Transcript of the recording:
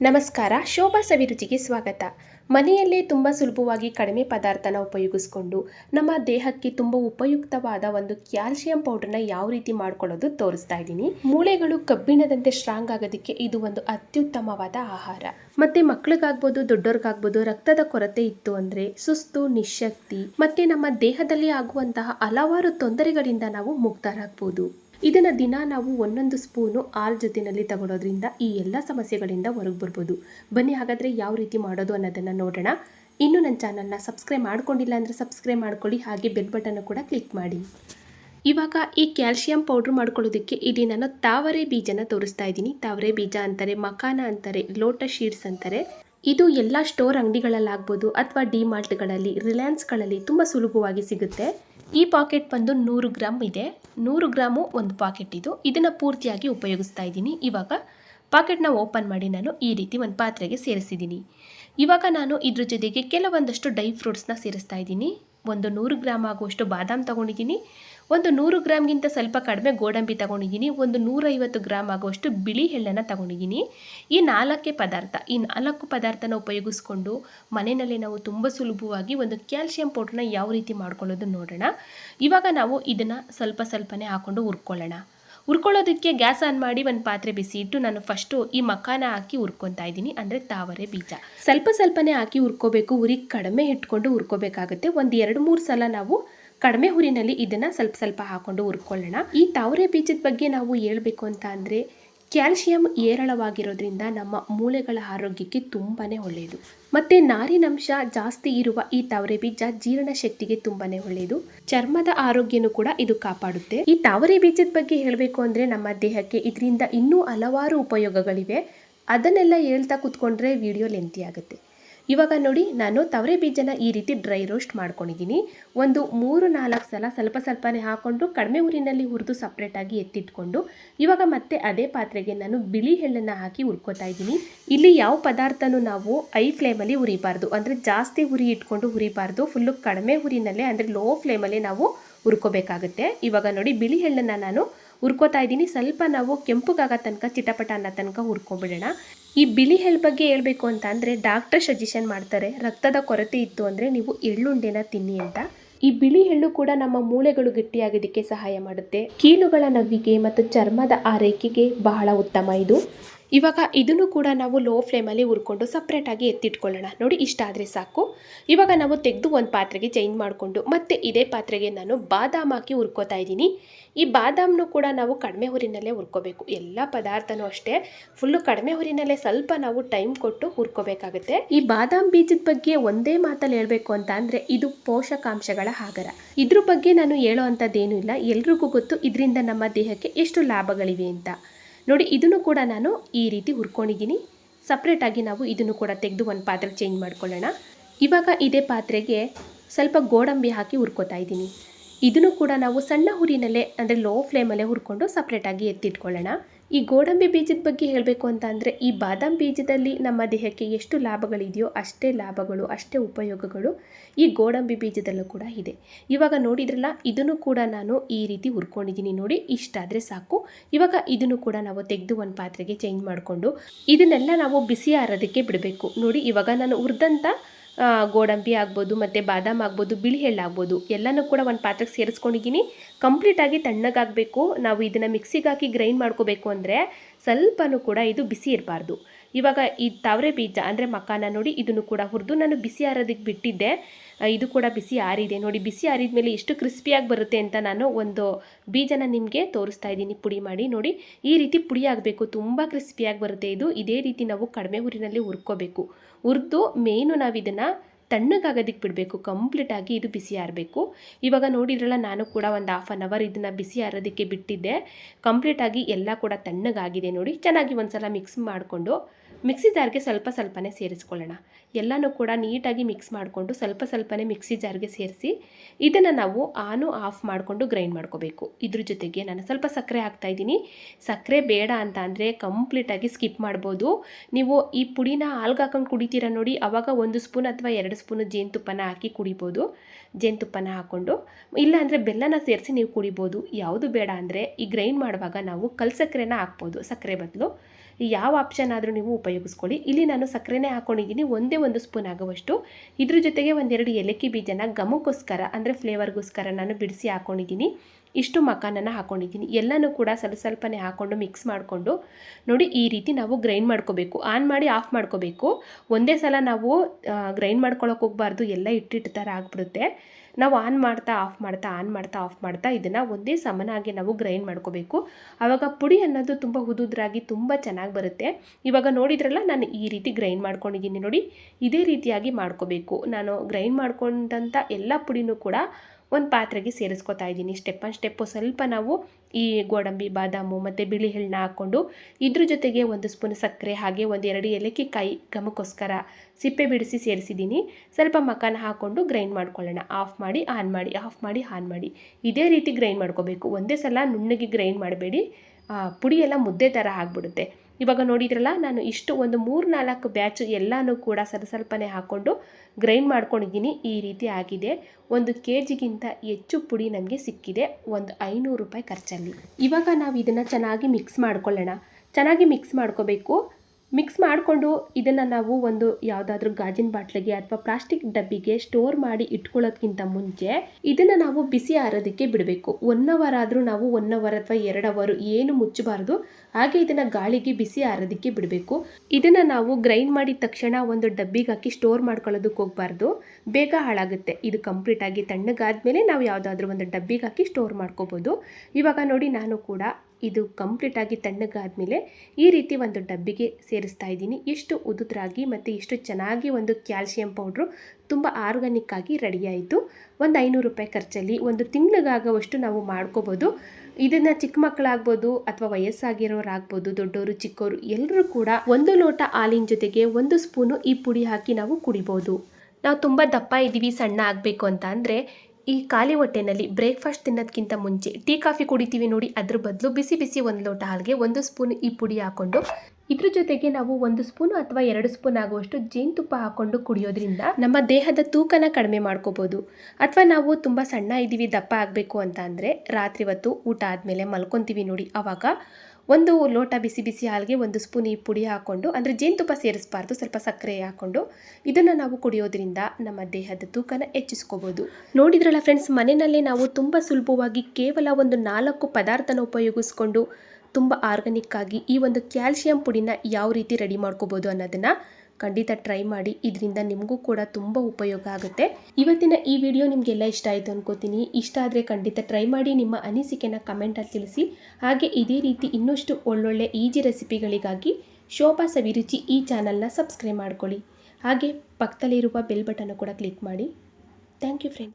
ನಮಸ್ಕಾರ, ಶೋಭಾ ಸವಿರುಚಿಗೆ ಸ್ವಾಗತ. ಮನೆಯಲ್ಲೇ ತುಂಬ ಸುಲಭವಾಗಿ ಕಡಿಮೆ ಪದಾರ್ಥನ ಉಪಯೋಗಿಸ್ಕೊಂಡು ನಮ್ಮ ದೇಹಕ್ಕೆ ತುಂಬ ಉಪಯುಕ್ತವಾದ ಒಂದು ಕ್ಯಾಲ್ಸಿಯಂ ಪೌಡರ್ನ ಯಾವ ರೀತಿ ಮಾಡ್ಕೊಳ್ಳೋದು ತೋರಿಸ್ತಾ ಇದ್ದೀನಿ. ಮೂಳೆಗಳು ಕಬ್ಬಿಣದಂತೆ ಸ್ಟ್ರಾಂಗ್ ಆಗೋದಕ್ಕೆ ಇದು ಒಂದು ಅತ್ಯುತ್ತಮವಾದ ಆಹಾರ. ಮತ್ತೆ ಮಕ್ಕಳಿಗಾಗ್ಬೋದು ದೊಡ್ಡವ್ರಿಗಾಗ್ಬೋದು ರಕ್ತದ ಕೊರತೆ ಇತ್ತು ಅಂದ್ರೆ ಸುಸ್ತು ನಿಶಕ್ತಿ ಮತ್ತೆ ನಮ್ಮ ದೇಹದಲ್ಲಿ ಆಗುವಂತಹ ಹಲವಾರು ತೊಂದರೆಗಳಿಂದ ನಾವು ಮುಕ್ತರಾಗ್ಬೋದು. ಇದನ್ನ ದಿನ ನಾವು ಒಂದೊಂದು ಸ್ಪೂನು ಆಲ್ ಜೊತೆಯಲ್ಲಿ ತಗೊಳ್ಳೋದ್ರಿಂದ ಈ ಎಲ್ಲ ಸಮಸ್ಯೆಗಳಿಂದ ಹೊರಗೆ ಬರ್ಬೋದು. ಬನ್ನಿ ಹಾಗಾದರೆ ಯಾವ ರೀತಿ ಮಾಡೋದು ಅನ್ನೋದನ್ನು ನೋಡೋಣ. ಇನ್ನು ನನ್ನ ಚಾನಲ್ನ ಸಬ್ಸ್ಕ್ರೈಬ್ ಮಾಡ್ಕೊಂಡಿಲ್ಲ ಅಂದರೆ ಸಬ್ಸ್ಕ್ರೈಬ್ ಮಾಡ್ಕೊಳ್ಳಿ, ಹಾಗೆ ಬೆಲ್ ಬಟನ್ನು ಕೂಡ ಕ್ಲಿಕ್ ಮಾಡಿ. ಇವಾಗ ಈ ಕ್ಯಾಲ್ಸಿಯಂ ಪೌಡ್ರ್ ಮಾಡ್ಕೊಳ್ಳೋದಕ್ಕೆ ಇಲ್ಲಿ ನಾನು ತಾವರೆ ಬೀಜನ ತೋರಿಸ್ತಾ ಇದ್ದೀನಿ. ತಾವರೆ ಬೀಜ ಅಂತಾರೆ, ಮಕಾನ ಅಂತಾರೆ, ಲೋಟಸ್ ಶೀಡ್ಸ್ ಅಂತಾರೆ. ಇದು ಎಲ್ಲ ಸ್ಟೋರ್ ಅಂಗಡಿಗಳಲ್ಲಾಗ್ಬೋದು ಅಥವಾ ಡಿ ಮಾರ್ಟ್ಗಳಲ್ಲಿ, ರಿಲಯನ್ಸ್ಗಳಲ್ಲಿ ತುಂಬ ಸುಲಭವಾಗಿ ಸಿಗುತ್ತೆ. ಈ ಪಾಕೆಟ್ ಬಂದು ನೂರು ಗ್ರಾಮ್ ಇದೆ. ನೂರು ಗ್ರಾಮು ಒಂದು ಪಾಕೆಟ್ ಇದು. ಇದನ್ನು ಪೂರ್ತಿಯಾಗಿ ಉಪಯೋಗಿಸ್ತಾ ಇದ್ದೀನಿ. ಇವಾಗ ಪಾಕೆಟ್ನ ಓಪನ್ ಮಾಡಿ ನಾನು ಈ ರೀತಿ ಒಂದು ಪಾತ್ರೆಗೆ ಸೇರಿಸಿದ್ದೀನಿ. ಇವಾಗ ನಾನು ಇದ್ರ ಜೊತೆಗೆ ಕೆಲವೊಂದಷ್ಟು ಡ್ರೈ ಫ್ರೂಟ್ಸ್ನ ಸೇರಿಸ್ತಾ ಇದ್ದೀನಿ. ಒಂದು ನೂರು ಗ್ರಾಮ್ ಆಗುವಷ್ಟು ಬಾದಾಮ್ ತಗೊಂಡಿದ್ದೀನಿ. ಒಂದು ನೂರು ಗ್ರಾಮ್ಗಿಂತ ಸ್ವಲ್ಪ ಕಡಿಮೆ ಗೋಡಂಬಿ ತಗೊಂಡಿದ್ದೀನಿ. ಒಂದು ನೂರೈವತ್ತು ಗ್ರಾಮ್ ಆಗುವಷ್ಟು ಬಿಳಿ ಎಳ್ಳನ್ನು ತಗೊಂಡಿದ್ದೀನಿ. ಈ ನಾಲ್ಕೇ ಪದಾರ್ಥ, ಈ ನಾಲ್ಕು ಪದಾರ್ಥನ ಉಪಯೋಗಿಸ್ಕೊಂಡು ಮನೆಯಲ್ಲೇ ನಾವು ತುಂಬ ಸುಲಭವಾಗಿ ಒಂದು ಕ್ಯಾಲ್ಸಿಯಂ ಪೌಡ್ರನ್ನ ಯಾವ ರೀತಿ ಮಾಡ್ಕೊಳ್ಳೋದು ನೋಡೋಣ. ಇವಾಗ ನಾವು ಇದನ್ನು ಸ್ವಲ್ಪ ಸ್ವಲ್ಪನೇ ಹಾಕ್ಕೊಂಡು ಹುರ್ಕೊಳ್ಳೋಣ. ಹುರ್ಕೊಳ್ಳೋದಕ್ಕೆ ಗ್ಯಾಸ್ ಆನ್ ಮಾಡಿ ಒಂದು ಪಾತ್ರೆ ಬಿಸಿ ಇಟ್ಟು ನಾನು ಫಸ್ಟು ಈ ಮಕಾನ ಹಾಕಿ ಹುರ್ಕೊತಾ ಇದ್ದೀನಿ, ಅಂದರೆ ತಾವರೆ ಬೀಜ. ಸ್ವಲ್ಪ ಸ್ವಲ್ಪನೇ ಹಾಕಿ ಹುರ್ಕೋಬೇಕು, ಉರಿ ಕಡಿಮೆ ಇಟ್ಕೊಂಡು ಹುರ್ಕೋಬೇಕಾಗುತ್ತೆ. ಒಂದು ಎರಡು ಮೂರು ಸಲ ನಾವು ಕಡಿಮೆ ಹುರಿನಲ್ಲಿ ಇದನ್ನು ಸ್ವಲ್ಪ ಸ್ವಲ್ಪ ಹಾಕೊಂಡು ಹುರ್ಕೊಳ್ಳೋಣ. ಈ ತಾವರೆ ಬೀಜದ ಬಗ್ಗೆ ನಾವು ಹೇಳಬೇಕು ಅಂತ ಅಂದರೆ ಕ್ಯಾಲ್ಸಿಯಂ ಏರಳವಾಗಿರೋದ್ರಿಂದ ನಮ್ಮ ಮೂಳೆಗಳ ಆರೋಗ್ಯಕ್ಕೆ ತುಂಬಾ ಒಳ್ಳೆಯದು ಮತ್ತು ನಾರಿನಂಶ ಜಾಸ್ತಿ ಇರುವ ಈ ತಾವರೆ ಬೀಜ ಜೀರ್ಣಶಕ್ತಿಗೆ ತುಂಬಾ ಒಳ್ಳೆಯದು ಚರ್ಮದ ಆರೋಗ್ಯನೂ ಕೂಡ ಇದು ಕಾಪಾಡುತ್ತೆ. ಈ ತಾವರೆ ಬೀಜದ ಬಗ್ಗೆ ಹೇಳಬೇಕು ಅಂದರೆ ನಮ್ಮ ದೇಹಕ್ಕೆ ಇದರಿಂದ ಇನ್ನೂ ಹಲವಾರು ಉಪಯೋಗಗಳಿವೆ. ಅದನ್ನೆಲ್ಲ ಹೇಳ್ತಾ ಕೂತ್ಕೊಂಡ್ರೆ ವಿಡಿಯೋ ಲೆಂತಿ ಆಗುತ್ತೆ. ಇವಾಗ ನೋಡಿ ನಾನು ತವರೆ ಬೀಜನ ಈ ರೀತಿ ಡ್ರೈ ರೋಸ್ಟ್ ಮಾಡ್ಕೊಂಡಿದ್ದೀನಿ. ಒಂದು ಮೂರು ನಾಲ್ಕು ಸಲ ಸ್ವಲ್ಪ ಸ್ವಲ್ಪನೇ ಹಾಕ್ಕೊಂಡು ಕಡಿಮೆ ಊರಿನಲ್ಲಿ ಹುರಿದು ಸಪ್ರೇಟಾಗಿ ಎತ್ತಿಟ್ಕೊಂಡು ಇವಾಗ ಮತ್ತೆ ಅದೇ ಪಾತ್ರೆಗೆ ನಾನು ಬಿಳಿ ಎಳ್ಳನ್ನು ಹಾಕಿ ಹುರ್ಕೋತಾ ಇದ್ದೀನಿ. ಇಲ್ಲಿ ಯಾವ ಪದಾರ್ಥನೂ ನಾವು ಐ ಫ್ಲೇಮಲ್ಲಿ ಹುರಿಬಾರ್ದು. ಅಂದರೆ ಜಾಸ್ತಿ ಹುರಿ ಇಟ್ಕೊಂಡು ಹುರಿಬಾರ್ದು. ಫುಲ್ಲು ಕಡಿಮೆ ಹುರಿನಲ್ಲೇ ಅಂದರೆ ಲೋ ಫ್ಲೇಮಲ್ಲಿ ನಾವು ಹುರ್ಕೋಬೇಕಾಗುತ್ತೆ. ಇವಾಗ ನೋಡಿ ಬಿಳಿ ಎಳ್ಳನ್ನು ನಾನು ಹುರ್ಕೋತಾ ಇದ್ದೀನಿ. ಸ್ವಲ್ಪ ನಾವು ಕೆಂಪುಗಾಗ ತನಕ ಚಿಟಪಟ ಅನ್ನೋ ತನಕ ಹುರ್ಕೊಬಿಡೋಣ. ಈ ಬಿಳಿ ಎಳ್ಳು ಬಗ್ಗೆ ಹೇಳಬೇಕು ಅಂತ ಅಂದರೆ ಡಾಕ್ಟರ್ ಸಜೆಷನ್ ಮಾಡ್ತಾರೆ. ರಕ್ತದ ಕೊರತೆ ಇತ್ತು ಅಂದರೆ ನೀವು ಎಳ್ಳುಂಡೆನ ತಿನ್ನಿ ಅಂತ. ಈ ಬಿಳಿ ಎಳ್ಳು ಕೂಡ ನಮ್ಮ ಮೂಳೆಗಳು ಗಟ್ಟಿಯಾಗೋದಕ್ಕೆ ಸಹಾಯ ಮಾಡುತ್ತೆ. ಕೀಲುಗಳ ನವ್ವಿಗೆ ಮತ್ತು ಚರ್ಮದ ಆರೈಕೆಗೆ ಬಹಳ ಉತ್ತಮ ಇದು. ಇವಾಗ ಇದನ್ನು ಕೂಡ ನಾವು ಲೋ ಫ್ಲೇಮಲ್ಲಿ ಹುರ್ಕೊಂಡು ಸಪ್ರೇಟಾಗಿ ಎತ್ತಿಟ್ಕೊಳ್ಳೋಣ. ನೋಡಿ, ಇಷ್ಟ ಆದರೆ ಸಾಕು. ಇವಾಗ ನಾವು ತೆಗೆದು ಒಂದು ಪಾತ್ರೆಗೆ ಚೇಂಜ್ ಮಾಡಿಕೊಂಡು, ಮತ್ತೆ ಇದೇ ಪಾತ್ರೆಗೆ ನಾನು ಬಾದಾಮ್ ಹಾಕಿ ಹುರ್ಕೋತಾ ಇದ್ದೀನಿ. ಈ ಬಾದಾಮನ್ನು ಕೂಡ ನಾವು ಕಡಿಮೆ ಹುರಿನಲ್ಲೇ ಹುರ್ಕೋಬೇಕು. ಎಲ್ಲ ಪದಾರ್ಥನೂ ಅಷ್ಟೇ. ಫುಲ್ಲು ಕಡಿಮೆ ಹುರಿನಲ್ಲೇ ಸ್ವಲ್ಪ ನಾವು ಟೈಮ್ ಕೊಟ್ಟು ಹುರ್ಕೋಬೇಕಾಗುತ್ತೆ. ಈ ಬಾದಾಮ್ ಬೀಜದ ಬಗ್ಗೆ ಒಂದೇ ಮಾತಲ್ಲಿ ಹೇಳಬೇಕು ಅಂತ ಅಂದರೆ ಇದು ಪೋಷಕಾಂಶಗಳ ಆಗರ ಇದ್ರ ಬಗ್ಗೆ ನಾನು ಹೇಳೋ ಅಂಥದ್ದೇನೂ ಇಲ್ಲ. ಎಲ್ರಿಗೂ ಗೊತ್ತು. ಇದರಿಂದ ನಮ್ಮ ದೇಹಕ್ಕೆ ಎಷ್ಟು ಲಾಭಗಳಿವೆ ಅಂತ. ನೋಡಿ, ಇದನ್ನು ಕೂಡ ನಾನು ಈ ರೀತಿ ಹುರ್ಕೊಂಡಿದ್ದೀನಿ. ಸಪ್ರೇಟಾಗಿ ನಾವು ಇದನ್ನು ಕೂಡ ತೆಗೆದು ಒಂದು ಪಾತ್ರೆ ಚೇಂಜ್ ಮಾಡ್ಕೊಳ್ಳೋಣ. ಇವಾಗ ಇದೇ ಪಾತ್ರೆಗೆ ಸ್ವಲ್ಪ ಗೋಡಂಬಿ ಹಾಕಿ ಹುರ್ಕೋತಾ ಇದ್ದೀನಿ. ಇದನ್ನು ಕೂಡ ನಾವು ಸಣ್ಣ ಹುರಿನಲ್ಲೇ, ಅಂದರೆ ಲೋ ಫ್ಲೇಮಲ್ಲೇ ಹುರ್ಕೊಂಡು ಸಪ್ರೇಟಾಗಿ ಎತ್ತಿಟ್ಕೊಳ್ಳೋಣ. ಈ ಗೋಡಂಬಿ ಬೀಜದ ಬಗ್ಗೆ ಹೇಳಬೇಕು ಅಂತ ಅಂದರೆ ಈ ಬಾದಾಮಿ ಬೀಜದಲ್ಲಿ ನಮ್ಮ ದೇಹಕ್ಕೆ ಎಷ್ಟು ಲಾಭಗಳಿದೆಯೋ ಅಷ್ಟೇ ಲಾಭಗಳು, ಅಷ್ಟೇ ಉಪಯೋಗಗಳು ಈ ಗೋಡಂಬಿ ಬೀಜದಲ್ಲೂ ಕೂಡ ಇದೆ. ಇವಾಗ ನೋಡಿದ್ರಲ್ಲ, ಇದನ್ನು ಕೂಡ ನಾನು ಈ ರೀತಿ ಹುರ್ಕೊಂಡಿದ್ದೀನಿ ನೋಡಿ ಇಷ್ಟಾದರೆ ಸಾಕು. ಇವಾಗ ಇದನ್ನು ಕೂಡ ನಾವು ತೆಗೆದು ಒಂದು ಪಾತ್ರೆಗೆ ಚೇಂಜ್ ಮಾಡಿಕೊಂಡು, ಇದನ್ನೆಲ್ಲ ನಾವು ಬಿಸಿ ಆರೋದಕ್ಕೆ ಬಿಡಬೇಕು. ನೋಡಿ, ಇವಾಗ ನಾನು ಹುರಿದಂಥ ಗೋಡಂಬಿ ಆಗ್ಬೋದು, ಮತ್ತು ಬಾದಾಮ್ ಆಗ್ಬೋದು ಬಿಳಿ ಎಳ್ಳಾಗ್ಬೋದು ಎಲ್ಲನೂ ಕೂಡ ಒಂದು ಪಾತ್ರೆಗೆ ಸೇರಿಸ್ಕೊಂಡಿದ್ದೀನಿ. ಕಂಪ್ಲೀಟಾಗಿ ತಣ್ಣಗಾಗಬೇಕು. ನಾವು ಇದನ್ನು ಮಿಕ್ಸಿಗೆ ಹಾಕಿ ಗ್ರೈಂಡ್ ಮಾಡ್ಕೋಬೇಕು ಅಂದರೆ ಸ್ವಲ್ಪನೂ ಕೂಡ ಇದು ಬಿಸಿ ಇರಬಾರ್ದು. ಇವಾಗ ಈ ತಾವರೆ ಬೀಜ ಅಂದರೆ ಮಕಾನ ನೋಡಿ, ಇದನ್ನು ಕೂಡ ಹುರಿದು ನಾನು ಬಿಸಿ ಆರೋದಕ್ಕೆ ಬಿಟ್ಟಿದ್ದೆ. ಇದು ಕೂಡ ಬಿಸಿ ಆರಿದೆ. ನೋಡಿ, ಬಿಸಿ ಆರಿದ ಮೇಲೆ ಎಷ್ಟು ಕ್ರಿಸ್ಪಿಯಾಗಿ ಬರುತ್ತೆ ಅಂತ ನಾನು ಒಂದು ಬೀಜನ ನಿಮಗೆ ತೋರಿಸ್ತಾ ಇದ್ದೀನಿ. ಪುಡಿ ಮಾಡಿ ನೋಡಿ. ಈ ರೀತಿ ಪುಡಿ ಆಗಬೇಕು. ತುಂಬ ಕ್ರಿಸ್ಪಿಯಾಗಿ ಬರುತ್ತೆ ಇದು. ಇದೇ ರೀತಿ ನಾವು ಕಡಿಮೆ ಹುರಿನಲ್ಲಿ ಹುರ್ಕೋಬೇಕು. ಹುರಿದು ಮೇನು ನಾವು ಇದನ್ನು ತಣ್ಣಗಾಗೋದಕ್ಕೆ ಬಿಡಬೇಕು ಕಂಪ್ಲೀಟಾಗಿ ಇದು ಬಿಸಿ ಆರಬೇಕು. ಇವಾಗ ನೋಡಿದ್ರಲ್ಲ, ನಾನು ಕೂಡ ಒಂದು ಹಾಫ್ ಆನ್ ಅವರ್ ಇದನ್ನು ಬಿಸಿ ಆರೋದಕ್ಕೆ ಬಿಟ್ಟಿದ್ದೆ. ಕಂಪ್ಲೀಟಾಗಿ ಎಲ್ಲ ಕೂಡ ತಣ್ಣಗಾಗಿದೆ ನೋಡಿ. ಚೆನ್ನಾಗಿ ಒಂದು ಸಲ ಮಿಕ್ಸ್ ಮಾಡಿಕೊಂಡು, ಮಿಕ್ಸಿ ಜಾರ್ಗೆ ಸ್ವಲ್ಪ ಸ್ವಲ್ಪನೇ ಸೇರಿಸ್ಕೊಳ್ಳೋಣ. ಎಲ್ಲನೂ ಕೂಡ ನೀಟಾಗಿ ಮಿಕ್ಸ್ ಮಾಡಿಕೊಂಡು ಸ್ವಲ್ಪ ಸ್ವಲ್ಪನೇ ಮಿಕ್ಸಿ ಜಾರ್ಗೆ ಸೇರಿಸಿ ಇದನ್ನು ನಾವು ಆನು ಆಫ್ ಮಾಡಿಕೊಂಡು ಗ್ರೈಂಡ್ ಮಾಡ್ಕೋಬೇಕು. ಇದ್ರ ಜೊತೆಗೆ ನಾನು ಸ್ವಲ್ಪ ಸಕ್ಕರೆ ಹಾಕ್ತಾ ಇದ್ದೀನಿ. ಸಕ್ಕರೆ ಬೇಡ ಅಂತ ಅಂದರೆ ಕಂಪ್ಲೀಟಾಗಿ ಸ್ಕಿಪ್ ಮಾಡ್ಬೋದು. ನೀವು ಈ ಪುಡಿನ ಹಾಲ್ಗೆ ಹಾಕೊಂಡು ಕುಡಿತೀರ ನೋಡಿ ಆವಾಗ ಒಂದು ಸ್ಪೂನ್ ಅಥವಾ ಎರಡು ಸ್ಪೂನು ಜೇನುತುಪ್ಪನ ಹಾಕಿ ಕುಡಿಬೋದು. ಜೇನುತುಪ್ಪನ ಹಾಕ್ಕೊಂಡು ಇಲ್ಲಾಂದರೆ ಬೆಲ್ಲನ ಸೇರಿಸಿ ನೀವು ಕುಡಿಬೋದು. ಯಾವುದು ಬೇಡ ಅಂದರೆ ಈ ಗ್ರೈಂಡ್ ಮಾಡುವಾಗ ನಾವು ಕಲ್ ಸಕ್ಕರೆನ ಹಾಕ್ಬೋದು. ಸಕ್ಕರೆ ಬದಲು. ಯಾವ ಆಪ್ಷನ್ ಆದರೂ ನೀವು ಉಪಯೋಗಿಸ್ಕೊಳ್ಳಿ. ಇಲ್ಲಿ ನಾನು ಸಕ್ಕರೆನೇ ಹಾಕೊಂಡಿದ್ದೀನಿ. ಒಂದೇ ಒಂದು ಸ್ಪೂನ್ ಆಗುವಷ್ಟು. ಇದ್ರ ಜೊತೆಗೆ ಒಂದೆರಡು ಏಲಕ್ಕಿ ಬೀಜನ ಗಮಕ್ಕೋಸ್ಕರ ಅಂದರೆ ಫ್ಲೇವರ್ಗೋಸ್ಕರ ನಾನು ಬಿಡಿಸಿ ಹಾಕ್ಕೊಂಡಿದ್ದೀನಿ ಇಷ್ಟು ಮಕಾನನ್ನು ಹಾಕ್ಕೊಂಡಿದ್ದೀನಿ ಎಲ್ಲನೂ ಕೂಡ ಸ್ವಲ್ಪ ಸ್ವಲ್ಪನೇ ಹಾಕ್ಕೊಂಡು ಮಿಕ್ಸ್ ಮಾಡಿಕೊಂಡು ನೋಡಿ ಈ ರೀತಿ ನಾವು ಗ್ರೈಂಡ್ ಮಾಡ್ಕೋಬೇಕು. ಆನ್ ಮಾಡಿ ಆಫ್ ಮಾಡ್ಕೋಬೇಕು. ಒಂದೇ ಸಲ ನಾವು ಗ್ರೈಂಡ್ ಮಾಡ್ಕೊಳಕ್ಕೆ ಹೋಗಬಾರ್ದು. ಎಲ್ಲ ಇಟ್ಟಿಟ್ಟು ಥರ ಆಗಿಬಿಡುತ್ತೆ. ನಾವು ಆನ್ ಮಾಡ್ತಾ ಆಫ್ ಮಾಡ್ತಾ ಆನ್ ಮಾಡ್ತಾ ಆಫ್ ಮಾಡ್ತಾ ಇದನ್ನು ಒಂದೇ ಸಮನಾಗಿ ನಾವು ಗ್ರೈಂಡ್ ಮಾಡ್ಕೋಬೇಕು. ಆವಾಗ ಪುಡಿ ಅನ್ನೋದು ತುಂಬ ಹುದುದ್ರಾಗಿ ತುಂಬ ಚೆನ್ನಾಗಿ ಬರುತ್ತೆ. ಇವಾಗ ನೋಡಿದ್ರಲ್ಲ, ನಾನು ಈ ರೀತಿ ಗ್ರೈಂಡ್ ಮಾಡ್ಕೊಂಡಿದ್ದೀನಿ ನೋಡಿ. ಇದೇ ರೀತಿಯಾಗಿ ಮಾಡ್ಕೋಬೇಕು. ನಾನು ಗ್ರೈಂಡ್ ಮಾಡ್ಕೊಂಡಂಥ ಎಲ್ಲ ಪುಡಿನೂ ಕೂಡ ಒಂದು ಪಾತ್ರೆಗೆ ಸೇರಿಸ್ಕೊತಾ ಇದ್ದೀನಿ. ಸ್ಟೆಪ್ ಆನ್ ಸ್ಟೆಪ್ಪು ಸ್ವಲ್ಪ ನಾವು ಈ ಗೋಡಂಬಿ, ಬಾದಾಮು ಮತ್ತು ಬಿಳಿ ಎಳ್ಳನ್ನ ಹಾಕ್ಕೊಂಡು ಇದ್ರ ಜೊತೆಗೆ ಒಂದು ಸ್ಪೂನ್ ಸಕ್ಕರೆ ಹಾಗೆ ಒಂದು ಎರಡು ಏಲಕ್ಕಿ ಕಾಯಿ ಘಮಕ್ಕೋಸ್ಕರ ಸಿಪ್ಪೆ ಬಿಡಿಸಿ ಸೇರಿಸಿದ್ದೀನಿ. ಸ್ವಲ್ಪ ಮಕಾನ ಹಾಕ್ಕೊಂಡು ಗ್ರೈಂಡ್ ಮಾಡ್ಕೊಳ್ಳೋಣ. ಆಫ್ ಮಾಡಿ ಆನ್ ಮಾಡಿ ಆಫ್ ಮಾಡಿ ಆನ್ ಮಾಡಿ. ಇದೇ ರೀತಿ ಗ್ರೈಂಡ್ ಮಾಡ್ಕೋಬೇಕು. ಒಂದೇ ಸಲ ನುಣ್ಣಗೆ ಗ್ರೈಂಡ್ ಮಾಡಬೇಡಿ. ಪುಡಿಯೆಲ್ಲ ಮುದ್ದೆ ಥರ ಆಗಿಬಿಡುತ್ತೆ. ಇವಾಗ ನೋಡಿದ್ರಲ್ಲ, ನಾನು ಇಷ್ಟು ಒಂದು ಮೂರು ನಾಲ್ಕು ಬ್ಯಾಚ್ ಎಲ್ಲನೂ ಕೂಡ ಸ್ವಲ್ಪ ಸ್ವಲ್ಪನೇ ಹಾಕ್ಕೊಂಡು ಗ್ರೈಂಡ್ ಮಾಡ್ಕೊಂಡಿದ್ದೀನಿ. ಈ ರೀತಿ ಆಗಿದೆ. ಒಂದು ಕೆ ಜಿಗಿಂತ ಹೆಚ್ಚು ಪುಡಿ ನಮಗೆ ಸಿಕ್ಕಿದೆ. ಒಂದು ಐನೂರು ರೂಪಾಯಿ ಖರ್ಚಲ್ಲಿ. ಇವಾಗ ನಾವು ಇದನ್ನು ಚೆನ್ನಾಗಿ ಮಿಕ್ಸ್ ಮಾಡ್ಕೊಳ್ಳೋಣ. ಚೆನ್ನಾಗಿ ಮಿಕ್ಸ್ ಮಾಡ್ಕೋಬೇಕು. ಮಿಕ್ಸ್ ಮಾಡಿಕೊಂಡು ಇದನ್ನು ನಾವು ಒಂದು ಯಾವುದಾದ್ರೂ ಗಾಜಿನ ಬಾಟ್ಲಿಗೆ ಅಥವಾ ಪ್ಲಾಸ್ಟಿಕ್ ಡಬ್ಬಿಗೆ ಸ್ಟೋರ್ ಮಾಡಿ ಇಟ್ಕೊಳ್ಳೋದಕ್ಕಿಂತ ಮುಂಚೆ ಇದನ್ನು ನಾವು ಬಿಸಿ ಆರೋದಕ್ಕೆ ಬಿಡಬೇಕು. ಒನ್ ಅವರ್ ಆದರೂ ನಾವು ಒನ್ ಅವರ್ ಅಥವಾ ಎರಡು ಅವರ್ ಏನು ಮುಚ್ಚಬಾರ್ದು. ಹಾಗೆ ಇದನ್ನು ಗಾಳಿಗೆ ಬಿಸಿ ಆರೋದಕ್ಕೆ ಬಿಡಬೇಕು. ಇದನ್ನು ನಾವು ಗ್ರೈಂಡ್ ಮಾಡಿದ ತಕ್ಷಣ ಒಂದು ಡಬ್ಬಿಗೆ ಹಾಕಿ ಸ್ಟೋರ್ ಮಾಡ್ಕೊಳ್ಳೋದಕ್ಕೆ ಹೋಗಬಾರ್ದು. ಬೇಗ ಹಾಳಾಗುತ್ತೆ. ಇದು ಕಂಪ್ಲೀಟಾಗಿ ತಣ್ಣಗಾದ್ಮೇಲೆ ನಾವು ಯಾವುದಾದ್ರೂ ಒಂದು ಡಬ್ಬಿಗೆ ಹಾಕಿ ಸ್ಟೋರ್ ಮಾಡ್ಕೋಬೋದು. ಇವಾಗ ನೋಡಿ ನಾನು ಕೂಡ ಇದು ಕಂಪ್ಲೀಟಾಗಿ ತಣ್ಣಗಾದ್ಮೇಲೆ ಈ ರೀತಿ ಒಂದು ಡಬ್ಬಿಗೆ ಸೇರಿಸ್ತಾ ಇದ್ದೀನಿ. ಎಷ್ಟು ಉದುದ್ರಾಗಿ ಮತ್ತು ಎಷ್ಟು ಚೆನ್ನಾಗಿ ಒಂದು ಕ್ಯಾಲ್ಸಿಯಂ ಪೌಡ್ರು ತುಂಬ ಆರ್ಗಾನಿಕ್ ಆಗಿ ರೆಡಿಯಾಯಿತು. ಒಂದು ಐನೂರು ರೂಪಾಯಿ ಖರ್ಚಲ್ಲಿ ಒಂದು ತಿಂಗಳಿಗಾಗುವಷ್ಟು ನಾವು ಮಾಡ್ಕೋಬೋದು. ಇದನ್ನು ಚಿಕ್ಕ ಮಕ್ಕಳಾಗ್ಬೋದು ಅಥವಾ ವಯಸ್ಸಾಗಿರೋರಾಗ್ಬೋದು ದೊಡ್ಡವರು ಚಿಕ್ಕವರು ಎಲ್ಲರೂ ಕೂಡ ಒಂದು ಲೋಟ ಹಾಲಿನ ಜೊತೆಗೆ ಒಂದು ಸ್ಪೂನು ಈ ಪುಡಿ ಹಾಕಿ ನಾವು ಕುಡಿಬೋದು. ನಾವು ತುಂಬ ದಪ್ಪ ಇದ್ದೀವಿ, ಸಣ್ಣ ಆಗಬೇಕು ಅಂತ ಅಂದರೆ ಈ ಖಾಲಿ ಹೊಟ್ಟೆನಲ್ಲಿ ಬ್ರೇಕ್ಫಾಸ್ಟ್ ತಿನ್ನೋದಕ್ಕಿಂತ ಮುಂಚೆ ಟೀ, ಕಾಫಿ ಕುಡಿತೀವಿ ನೋಡಿ, ಅದ್ರ ಬದಲು ಬಿಸಿ ಬಿಸಿ ಒಂದು ಲೋಟ ಹಾಲ್ಗೆ ಒಂದು ಸ್ಪೂನ್ ಈ ಪುಡಿ ಹಾಕ್ಕೊಂಡು ಇದ್ರ ಜೊತೆಗೆ ನಾವು ಒಂದು ಸ್ಪೂನ್ ಅಥವಾ ಎರಡು ಸ್ಪೂನ್ ಆಗುವಷ್ಟು ಜೇನುತುಪ್ಪ ಹಾಕ್ಕೊಂಡು ಕುಡಿಯೋದ್ರಿಂದ ನಮ್ಮ ದೇಹದ ತೂಕನ ಕಡಿಮೆ ಮಾಡ್ಕೋಬೋದು. ಅಥವಾ ನಾವು ತುಂಬ ಸಣ್ಣ ಇದ್ದೀವಿ, ದಪ್ಪ ಆಗಬೇಕು ಅಂತ ಅಂದರೆ ರಾತ್ರಿ ಹೊತ್ತು ಊಟ ಆದಮೇಲೆ ಮಲ್ಕೊತೀವಿ ನೋಡಿ ಆವಾಗ ಒಂದು ಲೋಟ ಬಿಸಿ ಬಿಸಿ ಹಾಲಿಗೆ ಒಂದು ಸ್ಪೂನ್ ಈ ಪುಡಿ ಹಾಕ್ಕೊಂಡು ಅಂದರೆ ಜೇನುತುಪ್ಪ ಸೇರಿಸಬಾರ್ದು, ಸ್ವಲ್ಪ ಸಕ್ಕರೆ ಹಾಕ್ಕೊಂಡು ಇದನ್ನು ನಾವು ಕುಡಿಯೋದ್ರಿಂದ ನಮ್ಮ ದೇಹದ ತೂಕನ ಹೆಚ್ಚಿಸ್ಕೋಬೋದು. ನೋಡಿದ್ರಲ್ಲ ಫ್ರೆಂಡ್ಸ್ ಮನೆಯಲ್ಲೇ ನಾವು ತುಂಬ ಸುಲಭವಾಗಿ ಕೇವಲ ಒಂದು ನಾಲ್ಕು ಪದಾರ್ಥನ ಉಪಯೋಗಿಸ್ಕೊಂಡು ತುಂಬ ಆರ್ಗಾನಿಕ್ ಆಗಿ ಈ ಒಂದು ಕ್ಯಾಲ್ಸಿಯಂ ಪುಡಿನ ಯಾವ ರೀತಿ ರೆಡಿ ಮಾಡ್ಕೋಬೋದು ಅನ್ನೋದನ್ನು ಖಂಡಿತ ಟ್ರೈ ಮಾಡಿ. ಇದರಿಂದ ನಿಮಗೂ ಕೂಡ ತುಂಬ ಉಪಯೋಗ ಆಗುತ್ತೆ. ಇವತ್ತಿನ ಈ ವಿಡಿಯೋ ನಿಮಗೆಲ್ಲ ಇಷ್ಟ ಆಯಿತು ಅನ್ಕೋತೀನಿ. ಇಷ್ಟ ಆದರೆ ಖಂಡಿತ ಟ್ರೈ ಮಾಡಿ, ನಿಮ್ಮ ಅನಿಸಿಕೆನ ಕಮೆಂಟಲ್ಲಿ ತಿಳಿಸಿ. ಹಾಗೆ ಇದೇ ರೀತಿ ಇನ್ನಷ್ಟು ಒಳ್ಳೊಳ್ಳೆ ಈಜಿ ರೆಸಿಪಿಗಳಿಗಾಗಿ ಶೋಭಾ ಸವಿರುಚಿ ಈ ಚಾನಲ್ನ ಸಬ್ಸ್ಕ್ರೈಬ್ ಮಾಡ್ಕೊಳ್ಳಿ. ಹಾಗೆ ಪಕ್ಕದಲ್ಲಿರುವ ಬೆಲ್ ಬಟನ್ನು ಕೂಡ ಕ್ಲಿಕ್ ಮಾಡಿ. Thank you friends